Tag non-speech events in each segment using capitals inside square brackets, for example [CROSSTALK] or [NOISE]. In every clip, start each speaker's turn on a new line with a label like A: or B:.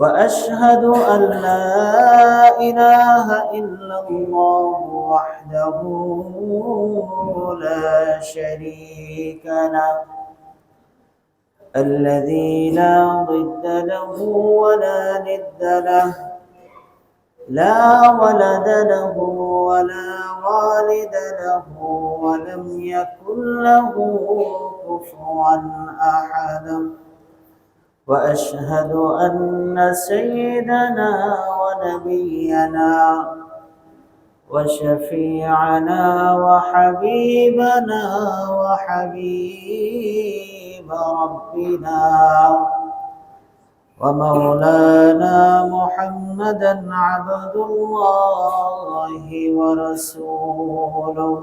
A: وأشهد أن لا إله إلا الله وحده لا شريك له. الذي لا ضد له ولا ند له. لا ولد له ولا والد له ولم يكن له كفوا أحد. وأشهد أن سيدنا ونبينا وشفيعنا وحبيبنا وحبيب ربنا ومولانا محمدا عبد الله ورسوله.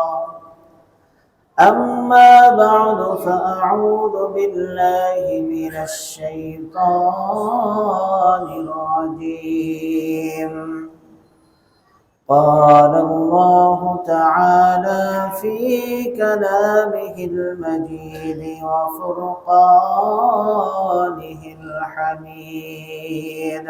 A: أما بعد فأعوذ بالله من الشيطان الرجيم. قال الله تعالى في كلامه المجيد وفرقانه الحميد.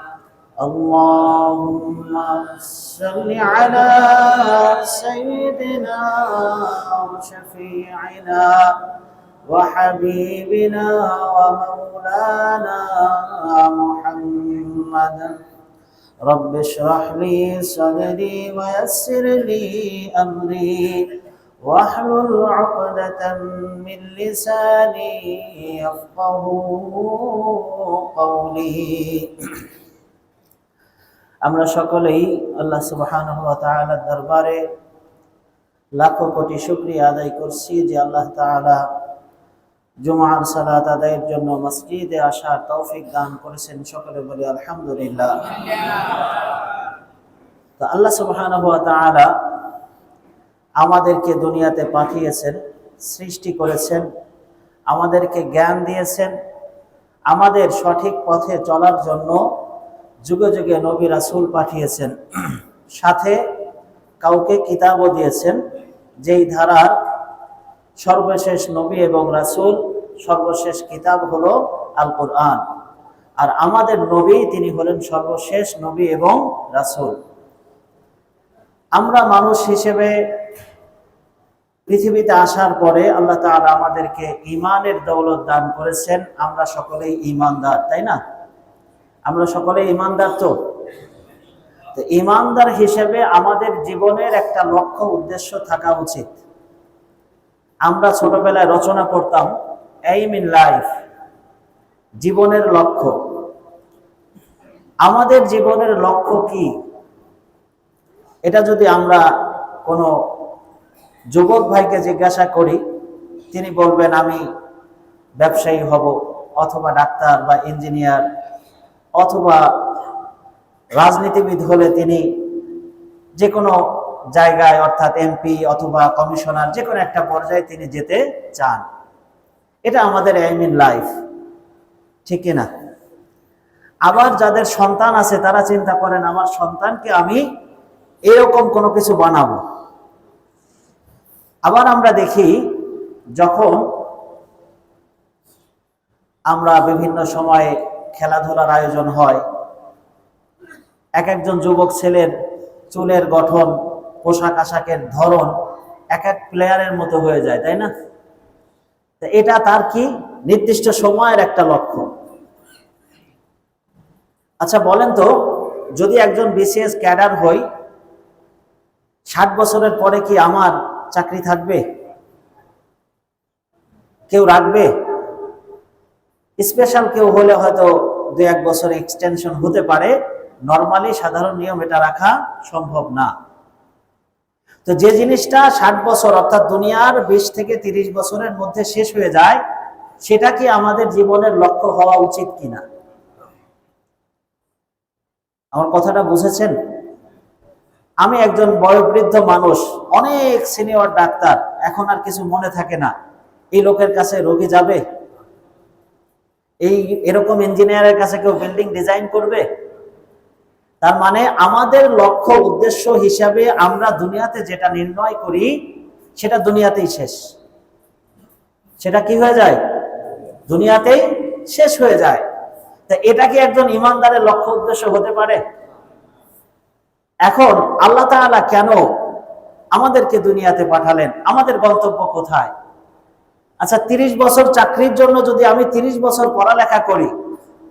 A: اللهم صل على سيدنا وشفيعنا وحبيبنا ومولانا محمد. رب اشرح لي صدري ويسر لي أمري واحلل عقدة من لساني يفقه قولي. আমরা সকলেই আল্লাহ সুবাহান ওয়া তাআলার দরবারে লাখো কোটি শুক্রিয়া আদায় করছি যে আল্লাহ তাআলা জুমার সালাত আদায়ের জন্য মসজিদে আসার তৌফিক দান করেছেন। সকলে বলি আলহামদুলিল্লাহ। তো আল্লাহ সুবাহান তাআলা আমাদেরকে দুনিয়াতে পাঠিয়েছেন, সৃষ্টি করেছেন, আমাদেরকে জ্ঞান দিয়েছেন, আমাদের সঠিক পথে চলার জন্য যুগে যুগে নবী রাসুল পাঠিয়েছেন। সাথে কাউকে কিতাবও দিয়েছেন, যেই ধারার সর্বশেষ নবী এবং রাসুল, সর্বশেষ কিতাব হলো আল কোরআন আর আমাদের নবী তিনি হলেন সর্বশেষ নবী এবং রাসুল। আমরা মানুষ হিসেবে পৃথিবীতে আসার পরে আল্লাহ তাআলা আমাদেরকে ইমানের দৌলত দান করেছেন। আমরা সকলেই ইমানদার তাই না? আমরা সকলে ইমানদার তো? তো ইমানদার হিসেবে আমাদের জীবনের একটা লক্ষ্য, উদ্দেশ্য থাকা উচিত। আমরা ছোটবেলায় রচনা করতাম এইম ইন লাইফ জীবনের লক্ষ্য। আমাদের জীবনের লক্ষ্য কি? এটা যদি আমরা কোনো যুবক ভাইকে জিজ্ঞাসা করি, তিনি বলবেন, আমি ব্যবসায়ী হব অথবা ডাক্তার বা ইঞ্জিনিয়ার। অথবা রাজনীতিবিদ হলে তিনি যে কোনো জায়গায়, অর্থাৎ এমপি অথবা কমিশনার যে কোনো একটা পর্যায়ে তিনি যেতে চান। এটা আমাদের এম ইন লাইফ ঠিক না? আবার যাদের সন্তান আছে, তারা চিন্তা করেন, আমার সন্তানকে আমি এরকম কোনো কিছু বানাবো? আবার আমরা দেখি, যখন আমরা বিভিন্ন সময়ে খেলাধুলার আয়োজন হয়। এক একজন যুবক ছেলের চুলের গঠন, পোশাক আশাকের ধরন এক এক প্লেয়ারের মতো হয়ে যায়, তাই না? এটা তার কি? নির্দিষ্ট সময়ের একটা লক্ষ্য আচ্ছা বলেন তো, যদি একজন বিসিএস ক্যাডার হই, ষাট বছরের পরে কি আমার চাকরি থাকবে? কেউ রাখবে? স্পেশাল কেউ হলে হয়তো দু এক বছর এক্সটেনশন হতে পারে। নর্মালি সাধারণ নিয়ম এটা রাখা সম্ভব না। তো যে জিনিসটা ষাট বছর অর্থাৎ দুনিয়ার বিশ থেকে তিরিশ বছরের মধ্যে শেষ হয়ে যায়, সেটা কি আমাদের জীবনের লক্ষ্য হওয়া উচিত কিনা? আমার কথাটা বুঝেছেন? আমি একজন বয়োবৃদ্ধ মানুষ, অনেক সিনিয়র ডাক্তার, এখন আর কিছু মনে থাকে না। এই লোকের কাছে রোগী যাবে? এই এরকম ইঞ্জিনিয়ারের কাছে কেউ বিল্ডিং ডিজাইন করবে? তার মানে আমাদের লক্ষ্য, উদ্দেশ্য হিসাবে আমরা দুনিয়াতে যেটা নির্ণয় করি, সেটা দুনিয়াতেই শেষ। সেটা কি হয়ে যায়? দুনিয়াতেই শেষ হয়ে যায়। তা এটা কি একজন ইমানদারের লক্ষ্য, উদ্দেশ্য হতে পারে? এখন আল্লাহ তাআলা কেন আমাদেরকে দুনিয়াতে পাঠালেন? আমাদের গন্তব্য কোথায়? আচ্ছা তিরিশ বছর চাকরির জন্য যদি আমি তিরিশ বছর পড়ালেখা করি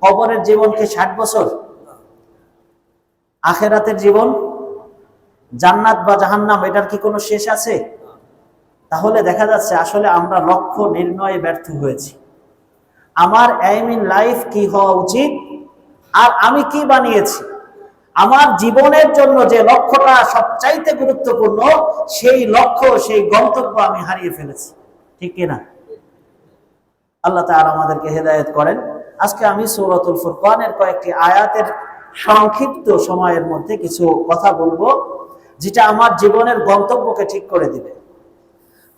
A: কবরের জীবন কি ষাট বছর? আখেরাতের জীবন? জান্নাত বা জাহান্নাম, এটার কি কোনো শেষ আছে? তাহলে দেখা যাচ্ছে আসলে আমরা লক্ষ্য নির্ণয়ে ব্যর্থ হয়েছি। আমার এম ইন লাইফ কি হওয়া উচিত? আর আমি কি বানিয়েছি? আমার জীবনের জন্য যে লক্ষ্যটা সবচাইতে গুরুত্বপূর্ণ, সেই লক্ষ্য, সেই গন্তব্য আমি হারিয়ে ফেলেছি। ঠিক কিনা? আল্লাহ তাআলা আমাদেরকে হেদায়েত করেন। আজকে আমি সূরাতুল ফুরকানের কয়েকটি আয়াতের সংক্ষিপ্ত সময়ের মধ্যে কিছু কথা বলব, যেটা আমার জীবনের গন্তব্যকে ঠিক করে দিবে।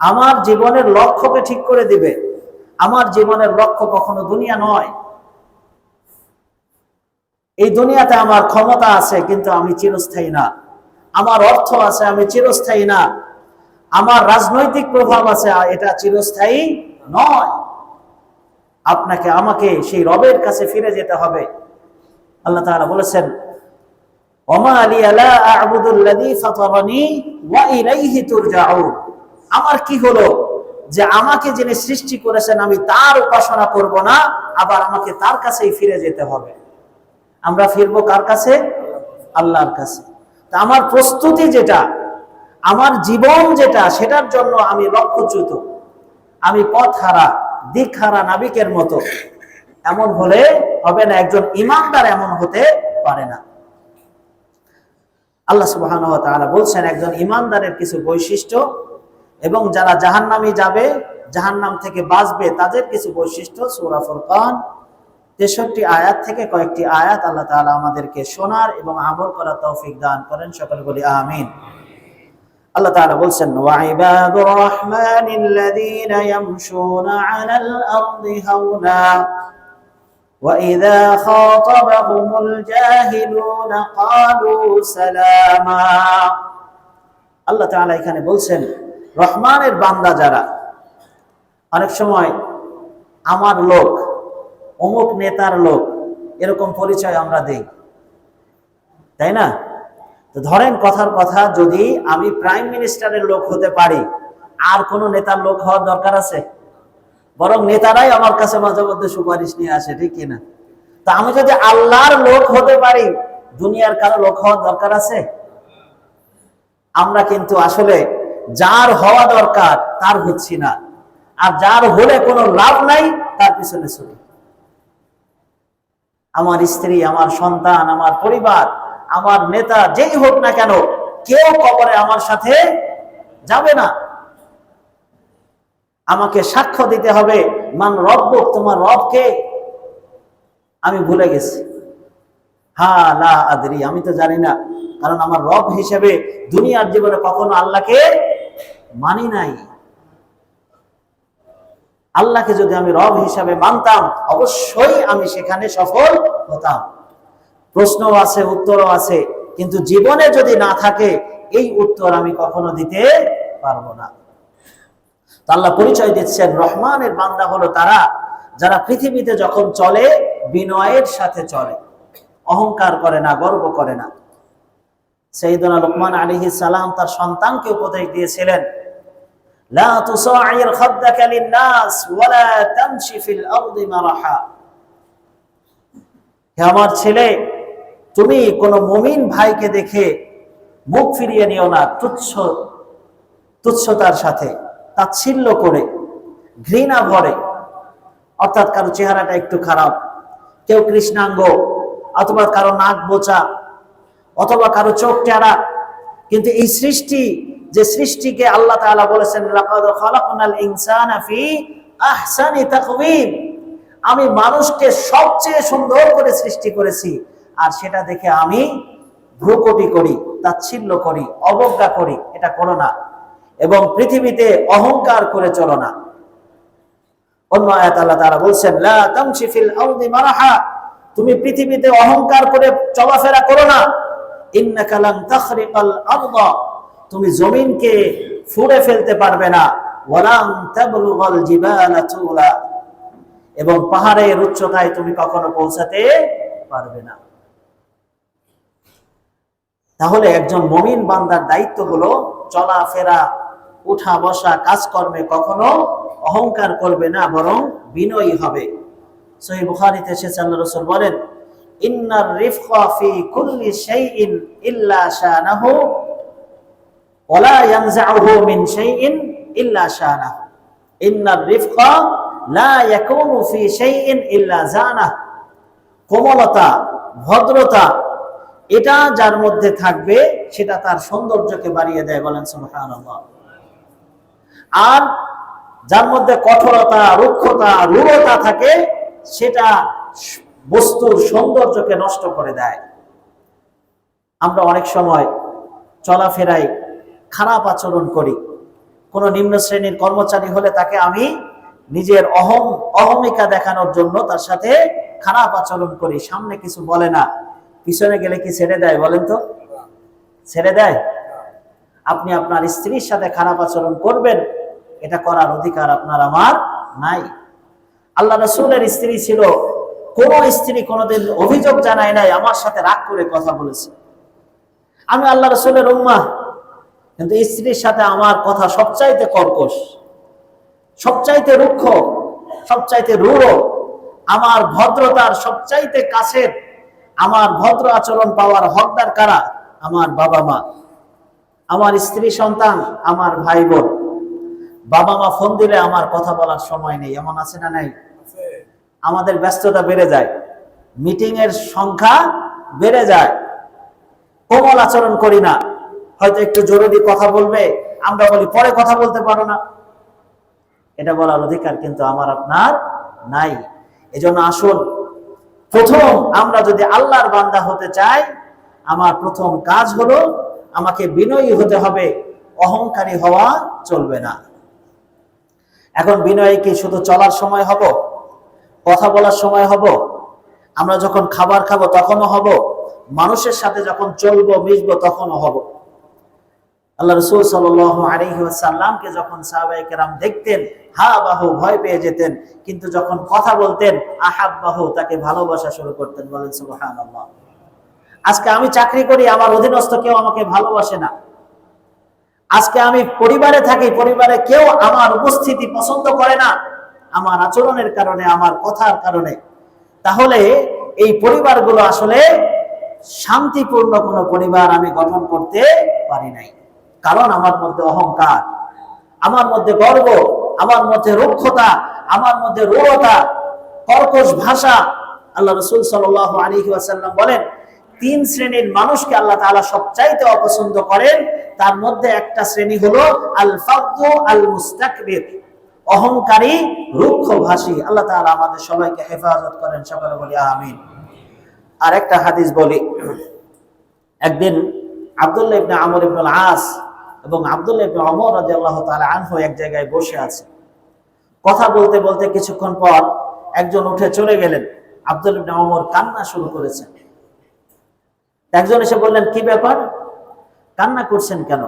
A: আমার জীবনের লক্ষ্যকে ঠিক করে দিবে। আমার জীবনের লক্ষ্য কখনো দুনিয়া নয়। এই দুনিয়াতে আমার ক্ষমতা আছে, কিন্তু আমি চিরস্থায়ী না। আমার অর্থ আছে, আমি চিরস্থায়ী না। আমার রাজনৈতিক প্রভাব আছে, এটা চিরস্থায়ী নয়। আপনাকে, আমাকে সেই রবের কাছে ফিরে যেতে হবে। আল্লাহ তাআলা বলেছেন আমার কি হলো যে আমাকে যিনি সৃষ্টি করেছেন, আমি তার উপাসনা করব না, আবার আমাকে তার কাছেই ফিরে যেতে হবে। আমরা ফিরবো কার কাছে? আল্লাহর কাছে। তা আমার প্রস্তুতি যেটা, আমার জীবন যেটা, সেটার জন্য আমি লক্ষ্যচ্যুত। আমি পথ হারা দিক হারা নাবিকের মতো। এমন হলে হবে না, একজন ইমানদার এমন হতে পারে না। আল্লাহ সুবাহ বলছেন, একজন ইমানদারের কিছু বৈশিষ্ট্য এবং যারা জাহান্নামি যাবে, জাহান্নাম থেকে বাঁচবে, তাদের কিছু বৈশিষ্ট্য সূরা ফুরকান তেষট্টি আয়াত থেকে কয়েকটি আয়াত আল্লাহ তাআলা আমাদেরকে শোনার এবং আমল করার তৌফিক দান করেন। সকলে বলি আমিন। আল্লাহ তাআলা বলছেন ওয়াইবাদুর রহমানিল্লাযীনা ইয়ামশুনা আলাল আরদি হাওনা وإذا خاطبهم الجاهلون قالوا سلاما আল্লাহ তাআলা এখানে বলছেন রহমানের বান্দা যারা অনেক সময় আমার লোক অমুক নেতার লোক এরকম পরিচয় আমরা দেই তাই না তো ধরেন কথার কথা, যদি আমি প্রাইম মিনিস্টারের লোক হতে পারি, আর কোন নেতার লোক হওয়ার দরকার আছে? বরং নেতারাই আমার কাছে মাঝে মধ্যে সুপারিশ নিয়ে আসে, ঠিক কিনা? তা আমি যদি আল্লাহর লোক হতে পারি, দুনিয়ার কারও লোক হওয়ার দরকার আছে? আমরা কিন্তু আসলে যার হওয়া দরকার, তার হচ্ছি না। আর যার হলে কোনো লাভ নাই, তার পিছনে ছুটি আমার স্ত্রী, আমার সন্তান, আমার পরিবার আমার নেতা যেই হোক না কেন, কেউ কবরে আমার সাথে যাবে না। আমাকে সাক্ষ্য দিতে হবে, মান রব্বুক তোমার রবকে আমি ভুলে গেছি। হা, লা আদরি, আমি তো জানি না। কারণ আমার রব হিসেবে দুনিয়ার জীবনে কখনো আল্লাহকে মানি নাই। আল্লাহকে যদি আমি রব হিসাবে মানতাম, অবশ্যই আমি সেখানে সফল হতাম। প্রশ্নও আছে, উত্তরও আছে, কিন্তু জীবনে যদি না থাকে, এই উত্তর আমি কখনো দিতে পারব না। আল্লাহ পরিচয় দিচ্ছেন, রহমানের বান্দা হলো তারা, যারা পৃথিবীতে যখন চলে, বিনয়ের সাথে চলে। অহংকার করে না, গর্ব করে না। সেইদনা লোকমান আলিহি সালাম তার সন্তানকে উপদেশ দিয়েছিলেন আমার ছেলে তুমি কোন মমিন ভাইকে দেখে মুখ ফিরিয়ে নিও না তুচ্ছ, তুচ্ছতার সাথে। তাচ্ছিল্য করে, ঘৃণা ভরে। অর্থাৎ কারও চেহারাটা একটু খারাপ। কেউ কৃষ্ণাঙ্গ, অথবা কারও নাক বোচা, অথবা কারও চোখ টেরা। কিন্তু এই সৃষ্টি, যে সৃষ্টিকে আল্লাহ তাআলা বলেছেন আমি মানুষকে সবচেয়ে সুন্দর করে সৃষ্টি করেছি। আর সেটা দেখে আমি ভ্রুকটি করি, তাচ্ছিল্য করি, অবজ্ঞা করি, এটা করো না। এবং পৃথিবীতে অহংকার করে চলো না। অন্য আয়াত আল্লাহ তাআলা বলছেন, লা তামশি ফিল আরদি মারাহা। তুমি পৃথিবীতে অহংকার করে চলাফেরা করো না। ইন্নাকা লান তাখরিকাল আরদা। তুমি জমিনকে ফুঁড়ে ফেলতে পারবে না। ওয়ালাম তাবলুগাল জিবালা তুলা। এবং পাহাড়ের উচ্চতায় তুমি কখনো পৌঁছাতে পারবে না। তাহলে একজন মমিন বান্দার দায়িত্ব হলো চলাফেরা উঠা, বসা, কাজকর্মে কখনো অহংকার করবে না, বরং বিনয়ী হবে। সহি বুখারীতে এসেছে, আল্লাহ রাসূল বলেন ইন্নার রিফকা ফি কুল্লি শাইইন ইল্লা শানাহু মিন ইল্লা ইন্নার রিফকা লা ফি ইল্লা জানাহু। কোমলতা, ভদ্রতা এটা যার মধ্যে থাকবে, সেটা তার সৌন্দর্যকে বাড়িয়ে দেয় বলেন আর যার মধ্যে কঠোরতা, রুক্ষতা, রূঢ়তা থাকে, সেটা বস্তুর সৌন্দর্যকে নষ্ট করে দেয়। আমরা অনেক সময় চলাফেরায় খারাপ আচরণ করি। কোনো নিম্ন শ্রেণির কর্মচারী হলে তাকে আমি নিজের অহম, অহমিকা দেখানোর জন্য তার সাথে খারাপ আচরণ করি, সামনে কিছু বলে না। পিছনে গেলে কি ছেড়ে দেয় বলেন তো? ছেড়ে দেয়? আপনি আপনার স্ত্রীর সাথে খারাপ আচরণ করবেন, এটা করার অধিকার আপনার আমার নাই। আল্লাহ রসুলের স্ত্রী ছিল, কোন স্ত্রী কোনোদিন অভিযোগ জানায় নাই, আমার সাথে রাগ করে কথা বলেছে। আমি আল্লাহ রসুলের উম্মা কিন্তু স্ত্রীর সাথে আমার কথা সবচাইতে কর্কশ, সবচাইতে রুক্ষ, সবচাইতে রূঢ়, আমার ভদ্রতার সবচাইতে কাছের আমার ভদ্র আচরণ পাওয়ার হকদার কারা? আমার বাবা মা। আমার স্ত্রী সন্তান আমার ভাই বোন বাবা মা ফোন দিলে আমার কথা বলার সময় নেই। এমন আছে না নাই? আমাদের ব্যস্ততা বেড়ে যায়। মিটিং এর সংখ্যা বেড়ে যায়। কোমল আচরণ করি না। হয়তো একটু জরুরি কথা বলবে। আমরা বলি পরে কথা বলতে পারো না। এটা বলার অধিকার কিন্তু আমার আপনার নাই। এজন্য আসুন প্রথম আমরা যদি আল্লাহর বান্দা হতে চাই, আমার প্রথম কাজ হলো আমাকে বিনয়ী হতে হবে, অহংকারী হওয়া চলবে না। এখন বিনয়ী কি শুধু চলার সময় হব? কথা বলার সময় হব? আমরা যখন খাবার খাব তখনও হব? মানুষের সাথে যখন চলবো, মিশবো তখনও হব? আল্লাহ রসুল সাল্লামকে যখন সাহাবাই কেরাম দেখতেন হা ভয় পেয়ে যেতেন। কিন্তু যখন কথা বলতেন আহাব তাকে ভালোবাসা শুরু করতেন। বলেন আজকে আমি চাকরি করি, আমার অধীনস্থ কেউ আমাকে ভালোবাসে না। আজকে আমি পরিবারে থাকি, পরিবারে কেউ আমার উপস্থিতি পছন্দ করে না। আমার আচরণের কারণে, আমার কথার কারণে। তাহলে এই পরিবারগুলো আসলে শান্তিপূর্ণ কোনো পরিবার আমি গঠন করতে পারি নাই। কারণ আমার মধ্যে অহংকার, আমার মধ্যে গর্ব আমার মধ্যে রুক্ষতা, আমার মধ্যে রূঢ়তা, কর্কশ ভাষা, আল্লাহ রসুল সাল আলী ওয়াসাল্লাম বলেন, তিন শ্রেণির মানুষকে আল্লাহ তাআলা সবচাইতে অপছন্দ করেন, তার মধ্যে একটা শ্রেণি হলো আল ফাদু আল মুস্তাকবির অহংকারী রুক্ষ ভাষী আল্লাহ তাআলা আমাদের সবাইকে হেফাজত করেন, সকলে বলি আমিন। আর একটা হাদিস বলি। একদিন আব্দুল্লাহ ইবনে আমর ইবনুল আস এবং আব্দুল্লাহ ওমর রাদিয়াল্লাহু তাআলা আনহু এক জায়গায় বসে আছে। কথা বলতে বলতে কিছুক্ষণ পর একজন উঠে চলে গেলেন। আব্দুল ইবনে ওমর কান্না শুরু করেছেন। একজন এসে বললেন, কি ব্যাপার? কান্না করছেন কেন?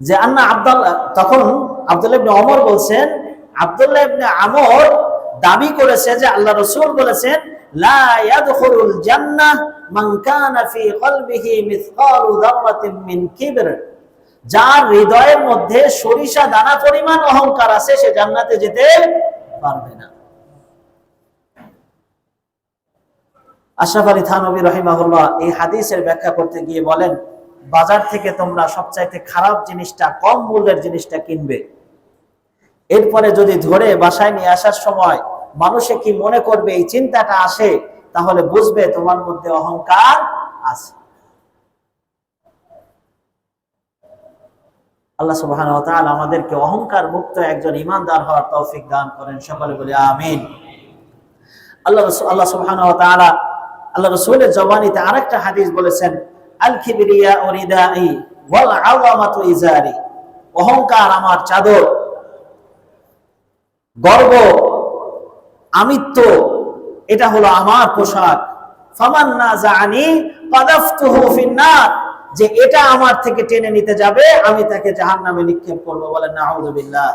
A: যে আন্না আব্দুল্লাহ তখন আব্দুল্লাহ ইবনে ওমর বলছেন আব্দুল্লাহ ইবনে আমর দাবি করেছে যে আল্লাহ রাসূল বলেছেন, লা ইয়াদখুলুল জান্নাহ মান কানা ফি কলবিহি মিসকালু মিন কিবর। যার হৃদয়ের মধ্যে সরিষা দানা পরিমাণ অহংকার আছে, সে জান্নাতে যেতে পারবে না। আশরাফ আলী থানবী রহিমাহুল্লাহ এই হাদিসের ব্যাখ্যা করতে গিয়ে বলেন, বাজার থেকে তোমরা সবচাইতে খারাপ জিনিসটা, কম মূল্যের জিনিসটা কিনবে। এরপরে যদি ধরে বাসায় নিয়ে আসার সময় মানুষে কি মনে করবে, এই চিন্তাটা আসে, তাহলে বুঝবে তোমার মধ্যে অহংকার আছে। আল্লাহ তাআলা আমাদেরকে অহংকার মুক্ত একজন ইমানদার হওয়ার তৌফিক দান করেন। সকলে বলি আমিন। আল্লাহ আল্লাহ রাসূলের জবানিতে হাদিস বলেছেন আমার আমিত্ব, এটা হলো আমার পোশাক। ফামান জানি যে এটা আমার থেকে টেনে নিতে যাবে, আমি তাকে জাহান্নামে নিক্ষেপ করব বলেন নাউযুবিল্লাহ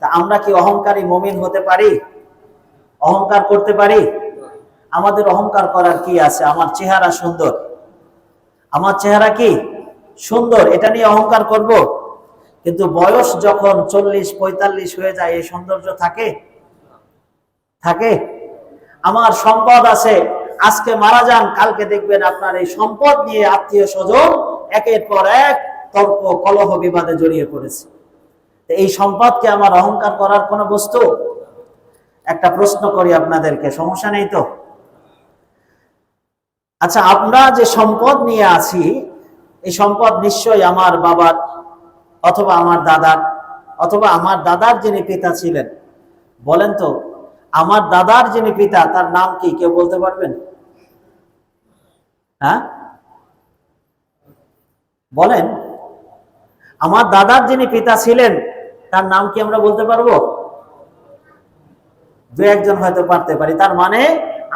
A: তা আমরা কি অহংকারী মমিন হতে পারি? অহংকার করতে পারি? আমাদের অহংকার করার কি আছে? আমার চেহারা সুন্দর। আমার চেহারা কি? সুন্দর, এটা নিয়ে অহংকার করব? কিন্তু বয়স যখন চল্লিশ, পঁয়তাল্লিশ হয়ে যায়, এই সৌন্দর্য থাকে? থাকে? আমার সম্পদ আছে আজকে মারা যান, কালকে দেখবেন আপনার এই সম্পদ নিয়ে আত্মীয় স্বজন একের পর এক তর্ক, কলহ, বিবাদে জড়িয়ে পড়েছে। এই সম্পদকে আমার অহংকার করার কোনো বস্তু? একটা প্রশ্ন করি আপনাদেরকে, সমস্যা নেই তো? আচ্ছা আমরা যে সম্পদ নিয়ে আছি, এই সম্পদ নিশ্চয়ই আমার বাবার অথবা আমার দাদার, অথবা আমার দাদার যিনি পিতা ছিলেন, বলেন তো, আমার দাদার যিনি পিতা, তার নাম কি, কেউ বলতে পারবেন? হ্যাঁ? বলেন, আমার দাদার যিনি পিতা ছিলেন, তার নাম কি আমরা বলতে পারব? দু একজন হয়তো পারতে পারি। তার মানে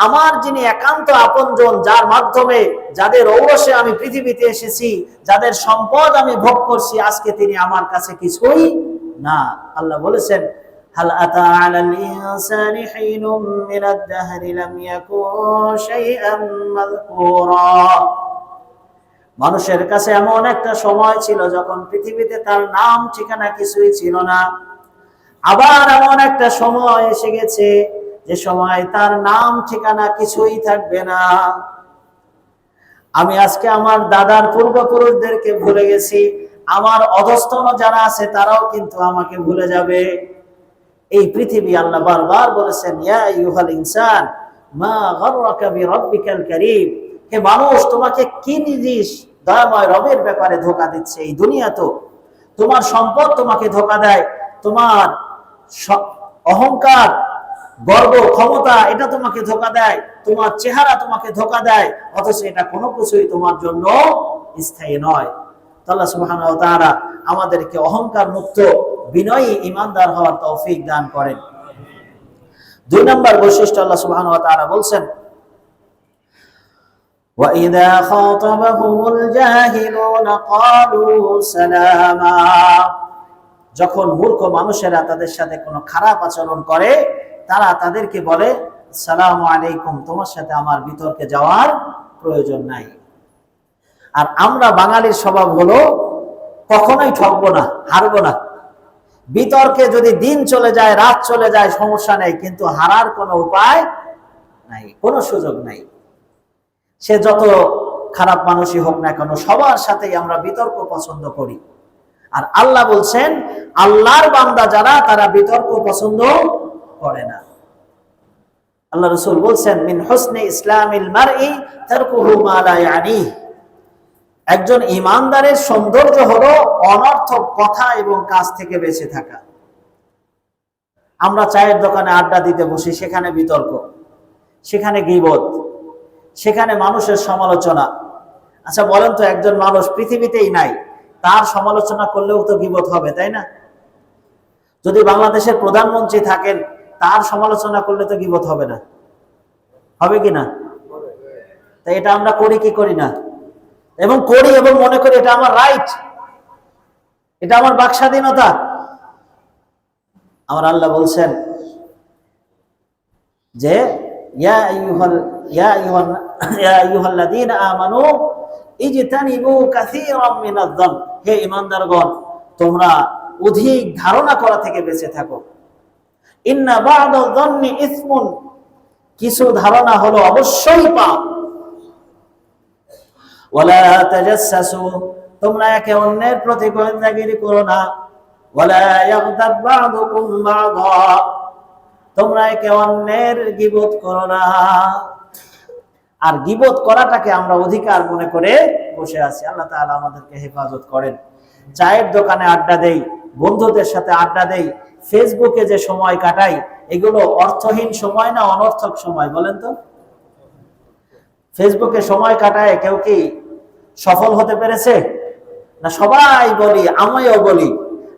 A: আমার যিনি একান্ত আপনজন, যার মাধ্যমে যাদের ঔরসে আমি পৃথিবীতে এসেছি, যাদের সম্পদ আমি ভোগ করছি, আজকে তিনি আমার কাছে কিছুই না। আল্লাহ বলেছেন هل أتى على الإنسان حين من الدهر لم يكن شيئا مذكورا মানুষের কাছে এমন একটা সময় ছিল যখন পৃথিবীতে তার নাম ঠিকানা কিছুই ছিল না আবার এমন একটা সময় এসে গেছে যে সময় তার নাম ঠিকানা কিছুই থাকবে না আমি আজকে আমার দাদার পূর্বপুরুষদেরকে ভুলে গেছি আমার অধস্তন যারা আছে তারাও কিন্তু আমাকে ভুলে যাবে এই পৃথিবী আল্লাহ বারবার বলেছেন, ইয়া ইনসান, মা গররাকা বিরাব্বিকাল কারীম। হে মানুষ, তোমাকে কি জিনিস দয়াময় রবের ব্যাপারে ধোকা দিচ্ছে এই দুনিয়া তো? তোমার সম্পদ তোমাকে ধোকা দেয়, তোমার অহংকার, গর্ব, ক্ষমতা, এটা তোমাকে ধোকা দেয়, তোমার চেহারা তোমাকে ধোকা দেয়, অথচ এটা কোনো কিছুই তোমার জন্য স্থায়ী নয়। সুবহানাহু ওয়া আমাদেরকে অহংকার মুক্ত বিনয়ী ইমানদার হওয়ার তৌফিক দান করেন দুই নম্বর বৈশিষ্ট্য আল্লাহ সুবহানাহু ওয়া তাআলা বলছেন وَإِذَا خَاطَبَهُمُ الْجَاهِلُونَ قَالُوا سَلَامًا যখন মূর্খ মানুষেরা তাদের সাথে কোনো খারাপ আচরণ করে তারা তাদেরকে বলে সালাম আলাইকুম তোমার সাথে আমার বিতর্কে যাওয়ার প্রয়োজন নাই আর আমরা বাঙালির স্বভাব হলো কখনোই ঠকবো না হারবো না বিতর্কে যদি দিন চলে যায়, রাত চলে যায়, সমস্যা নেই, কিন্তু হারার কোনো উপায় নাই, কোনো সুযোগ নাই। সে যত খারাপ মানুষই হোক না কেন, সবার সাথেই আমরা বিতর্ক পছন্দ করি। আর আল্লাহ বলছেন, আল্লাহর বান্দা যারা, তারা বিতর্ক পছন্দ করে না। আল্লাহ রসুল বলছেন, মিন হোসনে ইসলামিল মারই তারকুহু মা লা ইয়ানি একজন ইমানদারের সৌন্দর্য হলো অনর্থক কথা এবং কাজ থেকে বেঁচে থাকা। আমরা চায়ের দোকানে আড্ডা দিতে বসি, সেখানে বিতর্ক, সেখানে গিবত, সেখানে মানুষের সমালোচনা। আচ্ছা বলেন তো একজন মানুষ পৃথিবীতেই নাই, তার সমালোচনা করলেও তো গিবত হবে, তাই না? যদি বাংলাদেশের প্রধানমন্ত্রী থাকেন, তার সমালোচনা করলে তো গিবত হবে না। হবে কি না? তাই এটা আমরা করি কি করি না? এবং করি এবং মনে করি, এটা আমার রাইট এটা আমার বাক স্বাধীনতা আমার আল্লাহ বলছেন যে হে ঈমানদারগণ, তোমরা অধিক ধারণা করা থেকে বেঁচে থাকো। ইন্না কিছু ধারণা হলো অবশ্যই পাপ। তোমরা একে অন্যের প্রতি গোয়েন্দাগিরি করো না। তোমরা একে অন্যের গিবত করো না। আর গিবত করাটাকে আমরা অধিকার মনে করে বসে আছি। আল্লাহ তাআলা আমাদেরকে হেফাজত করেন। চায়ের দোকানে আড্ডা দেই, বন্ধুদের সাথে আড্ডা দেই, ফেসবুকে যে সময় কাটাই, এগুলো অর্থহীন সময় না, অনর্থক সময়, বলেন তো? ফেসবুকে সময় কাটায় কেউ কি সফল হতে পেরেছে? না সবাই বলি, আমিও বলি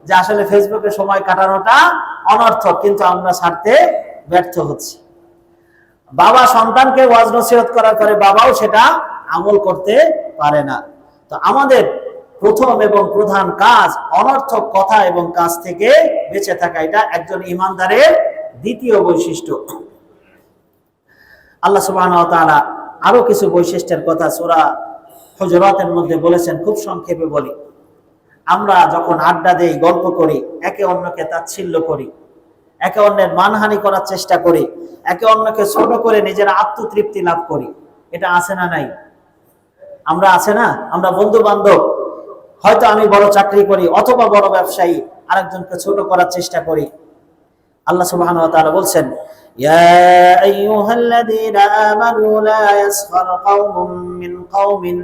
A: যে আসলে ফেসবুকে সময় কাটানোটা অনর্থক, কিন্তু আমরা ছাড়তে ব্যর্থ হচ্ছি। বাবা সন্তানকে ওয়াজ নসিহত করার পরে বাবাও সেটা আমল করতে পারে না। তো আমাদের প্রথম এবং প্রধান কাজ অনর্থক কথা এবং কাজ থেকে বেঁচে থাকা, এটা একজন ইমানদারের দ্বিতীয় বৈশিষ্ট্য। আল্লাহ সুবহান আরও কিছু বৈশিষ্ট্যের কথা সূরা হুজুরাতের মধ্যে বলেছেন, খুব সংক্ষেপে বলি। আমরা যখন আড্ডা দেই, গল্প করি, একে অন্যকে তাচ্ছিল্য করি, একে অন্যের মানহানি করার চেষ্টা করি, একে অন্যকে ছোট করে নিজের আত্মতৃপ্তি লাভ করি, এটা আছে না নাই? আমরা আছে না? আমরা বন্ধু বান্ধব হয়তো আমি বড় চাকরি করি, অথবা বড় ব্যবসায়ী, আরেকজনকে ছোট করার চেষ্টা করি। আল্লাহ সুবহানাহু ওয়া তাআলা বলছেন, ইয়া আইয়ুহাল্লাযীনা আমানু লা ইয়াসখার কওমুম মিন কওমিন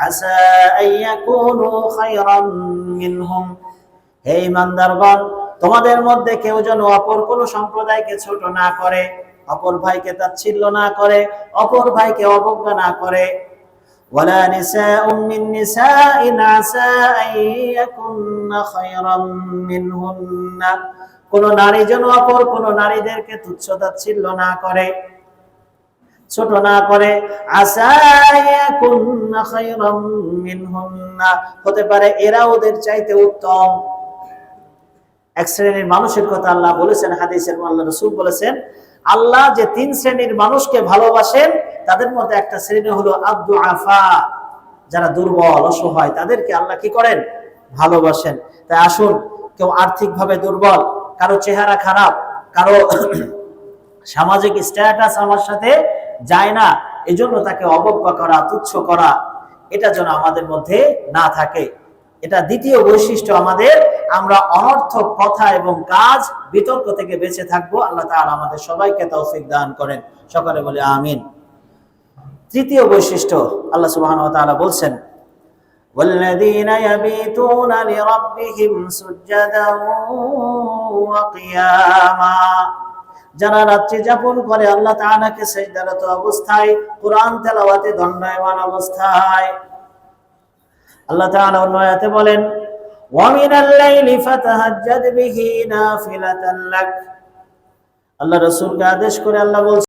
A: আসা আন ইয়াকুনু খায়রাম মিনহুম হে ঈমানদারগণ তোমাদের মধ্যে কেউ যেন অপর কোন সম্প্রদায়কে ছোট না করে অপর ভাইকে তাচ্ছিল্য না করে অপর ভাইকে অবজ্ঞা না করে ولا نساء من نساء عسى أن يكن خيرا منهن কোন নারী যেন অপর কোন নারীদেরকে তুচ্ছ তাচ্ছিল্য না করে ছোট না করে হতে পারে এরা ওদের চাইতে উত্তম। এক শ্রেণির মানুষের কথা আল্লাহ বলেছেন, হাদিসের আল্লাহ রসুল বলেছেন, আল্লাহ যে তিন শ্রেণির মানুষকে ভালোবাসেন, তাদের মধ্যে একটা শ্রেণি হলো আব্দু আফা যারা দুর্বল, অসহায়, তাদেরকে আল্লাহ কি করেন? ভালোবাসেন। তাই আসুন, কেউ আর্থিকভাবে দুর্বল, কারও চেহারা খারাপ, কারও [CLEARS THROAT] সামাজিক স্ট্যাটাস আমার সাথে যায় না এজন্য তাকে অবজ্ঞা করা তুচ্ছ করা এটা যেন আমাদের মধ্যে না থাকে এটা দ্বিতীয় বৈশিষ্ট্য আমাদের আমরা অনর্থক কথা এবং কাজ বিতর্ক থেকে বেঁচে থাকবো আল্লাহ তাআলা আমাদের সবাইকে তৌফিক দান করেন সকলে বলে আমিন তৃতীয় বৈশিষ্ট্য আল্লাহ সুবহানাহু ওয়া তাআলা বলছেন والذين يبيتون لربهم سجدا وقياما যারা রাত্রি যাপন করে আল্লাহ তাআলাকে সেজদারত অবস্থায় কোরআন তেলাওয়াতে দণ্ডায়মান অবস্থায় আল্লাহ তাআলা অন্য আয়াতে বলেন ومن الليل فتهجد به نافلة لك আল্লাহ রাসূলকে আদেশ করে আল্লাহ বলছেন